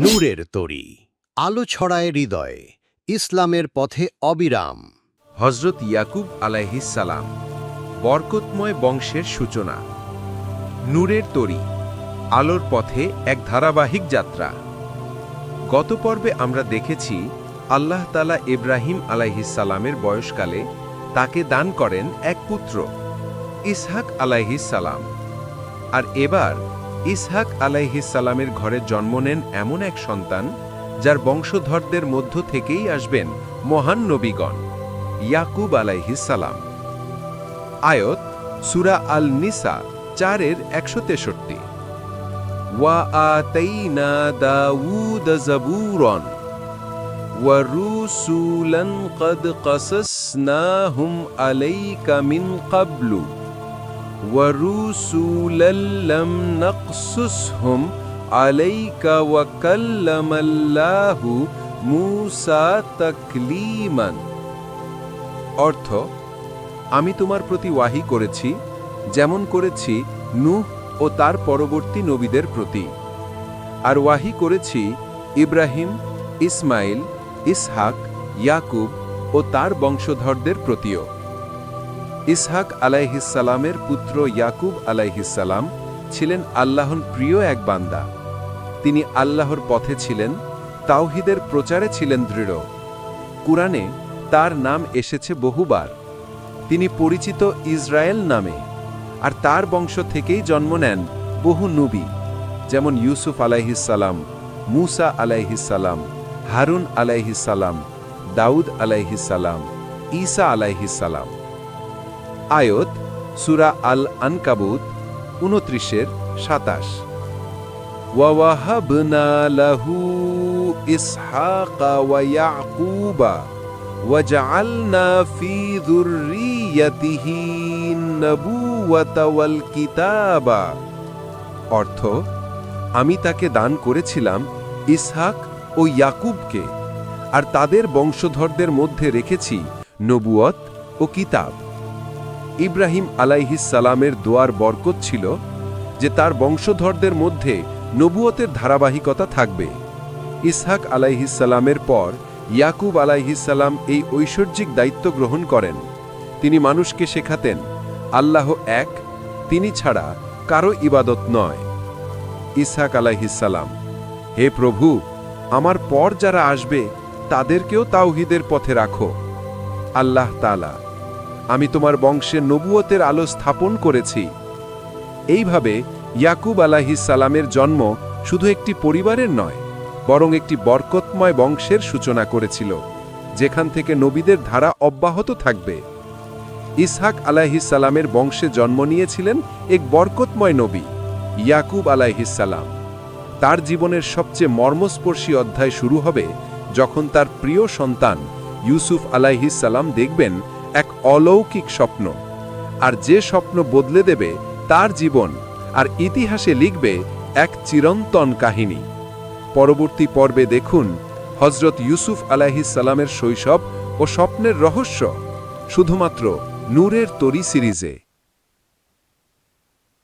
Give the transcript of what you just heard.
নূরের তরি, আলো ছড়ায় হৃদয়ে, ইসলামের পথে অবিরাম। হজরত ইয়াকুব আলাইহিসালাম বরকতময় বংশের সূচনা। নূরের তরি, আলোর পথে এক ধারাবাহিক যাত্রা। গত পর্বে আমরা দেখেছি, আল্লাহ তালা ইব্রাহিম আলাইহিসালামের বয়সকালে তাকে দান করেন এক পুত্র, ইসহাক আলাইহিসালাম আর এবার ইসহাক আলাইহিসালামের ঘরে জন্ম নেন এমন এক সন্তান যার বংশধরদের মধ্য থেকেই আসবেন মহান নবীগণ ইয়াকুব আলাইহিসালাম আয়ত সুরা আল নিসা চারের একশো তেষট্টি ওয়া আতাইনা দাউদ জাবুরন ورسولا قد قصصناهم عليك من قبل ورسولا لم نقصصهم عليك وكلم الله موسى تكليما অর্থ আমি তোমার প্রতি ওয়াহি করেছি যেমন করেছি নূহ ও তার পরবর্তী নবীদের প্রতি আর ওয়াহি করেছি ইব্রাহিম ইসমাইল ইসহাক ইয়াকুব ও তার বংশধরদের প্রতিও ইসহাক আলাইহিসালামের পুত্র ইয়াকুব আলাইহিসালাম ছিলেন আল্লাহর প্রিয় এক বান্দা। তিনি আল্লাহর পথে ছিলেন, তাওহিদের প্রচারে ছিলেন দৃঢ়। কুরআনে তার নাম এসেছে বহুবার। তিনি পরিচিত ইসরায়েল নামে, আর তার বংশ থেকেই জন্ম নেন বহু নবী, যেমন ইউসুফ আলাইহিসালাম মুসা আলাইহিসালাম হারুন আলাইহিসালাম দাউদ আলাইহিসালাম ঈসা আলাইহিসালাম আয়ত সুরা আল আনকাবুত উনত্রিশের সাতাশ ওয়াওয়াহাবনা লাহু ইসহাকা ওয়া ইয়াকুবা وجعلنا في ذريته النبوة والكتاب অর্থ আমি তাকে দান করেছিলাম ইসহাক ও ইয়াকুবকে আর তাদের বংশধরদের মধ্যে রেখেছি নবুয়ত ও কিতাব ইব্রাহিম সালামের দোয়ার বরকত ছিল যে তার বংশধরদের মধ্যে নবুয়তের ধারাবাহিকতা থাকবে। ইসহাক সালামের পর ইয়াকুব আলাইহিসাল্লাম এই ঐশ্বর্যিক দায়িত্ব গ্রহণ করেন। তিনি মানুষকে শেখাতেন, আল্লাহ এক, তিনি ছাড়া কারও ইবাদত নয়। ইসহাক আলাইহিসাল্লাম হে প্রভু, আমার পর যারা আসবে, তাদেরকেও তাওহিদের পথে রাখো। আল্লাহ তালা আমি তোমার বংশে নবুয়তের আলো স্থাপন করেছি। এইভাবে ইয়াকুব আলাহিসাল্লামের জন্ম শুধু একটি পরিবারের নয়, বরং একটি বরকতময় বংশের সূচনা করেছিল, যেখান থেকে নবীদের ধারা অব্যাহত থাকবে। ইসহাক আলাহিসাল্লামের বংশে জন্ম নিয়েছিলেন এক বরকতময় নবী, ইয়াকুব আলাহিসাল্লাম তার জীবনের সবচেয়ে মর্মস্পর্শী অধ্যায় শুরু হবে যখন তার প্রিয় সন্তান ইউসুফ আলাইহিসাল্লাম দেখবেন এক অলৌকিক স্বপ্ন। আর যে স্বপ্ন বদলে দেবে তার জীবন আর ইতিহাসে লিখবে এক চিরন্তন কাহিনী। পরবর্তী পর্বে দেখুন হজরত ইউসুফ আলাহিসাল্লামের শৈশব ও স্বপ্নের রহস্য, শুধুমাত্র নূরের তরি সিরিজে।